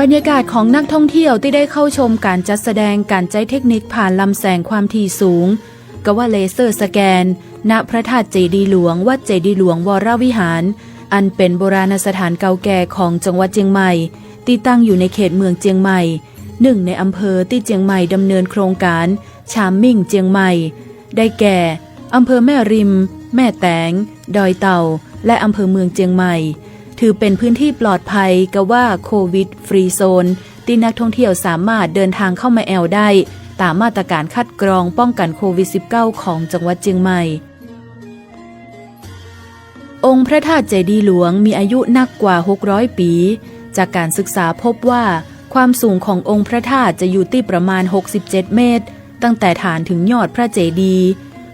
บรรยากาศของนักท่องเที่ยวที่ได้เข้าชมการจัดแสดงการใช้เทคนิคผ่านลำแสงความถี่สูงกว่าเลเซอร์สแกน ณพระธาตุเจดีหลวงวัดเจดีหลวงวรวิหาร อันเป็นโบราณสถานเก่าแก่ของจังหวัดเจียงใหม่ที่ตั้งอยู่ในเขตเมืองเจียงใหม่หนึ่งในอำเภอที่เจียงใหม่ดำเนินโครงการชามมิ่งเจียงใหม่ ได้แก่อำเภอแม่ริม แม่แตง ดอยเต่า และอำเภอเมืองเจียงใหม่ ถือเป็นพื้นที่ปลอดภัยกว่าโควิดฟรีโซนที่นักท่องเที่ยวสามารถเดินทางเข้ามาแอลได้ ตามมาตรการคัดกรองป้องกันโควิด -19 ของจังหวัดเจียงใหม่ องค์พระธาตุเจดีย์หลวงมีอายุนักกว่า 600 ปี จากการศึกษาพบว่า ความสูงขององค์พระธาตุจะอยู่ที่ประมาณ 67 เมตร ตั้งแต่ฐานถึงยอดพระเจดีย์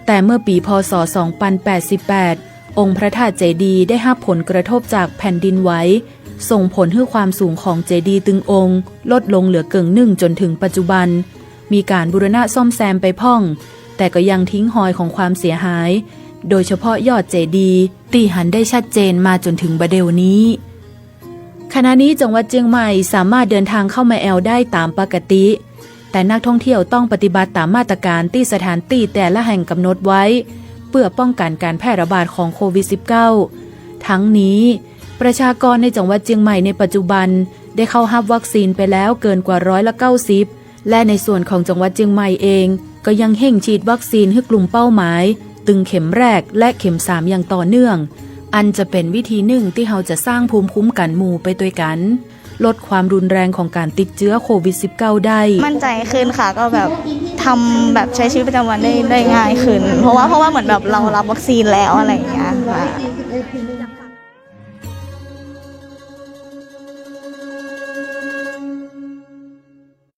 แต่เมื่อปีพศ 2088 องค์พระธาตุเจดีย์ได้รับผลกระทบจากแผ่นดินไหวส่งผลให้ความสูงของเจดีย์ตึงองค์ ลดลงเหลือเกิงหนึ่งจนถึงปัจจุบัน มีการบูรณะซ่อมแซมไปพ่อง แต่ก็ยังทิ้งหอยของความเสียหาย โดยเฉพาะยอดเจดีย์ตีหันได้ชัดเจนมาจนถึงบะเดวนี้ขณะนี้จังหวัดเจียงใหม่สามารถเดินทางเข้ามาแอลได้ตามปกติ แต่นักท่องเที่ยวต้องปฏิบัติตามมาตรการที่สถานที่แต่ละแห่งกำหนดไว้ เพื่อป้องกันการแพร่ระบาดของโควิด -19 ทั้งนี้ประชากรในจังหวัดเจียงใหม่ในปัจจุบัน ได้เข้ารับวัคซีนไปแล้วเกินกว่าร้อยละ90 และในส่วนของจังหวัดเจียงใหม่เอง ก็ยังเห่งฉีดวัคซีนให้กลุ่มเป้าหมาย ตึงเข็มแรกและเข็มสามอย่างต่อเนื่อง อันจะเป็นวิธีหนึ่งที่เราจะสร้างภูมิคุ้มกันหมู่ไปด้วยกัน ลดความรุนแรงของการติดเชื้อโควิด -19 ได้ มั่นใจขึ้นค่ะก็แบบ ทำแบบใช้ชีวิตประจำวันได้ได้ง่ายขึ้น เพราะว่าเพราะว่าเหมือนแบบเรารับวัคซีนแล้วอะไรอย่างเงี้ยค่ะ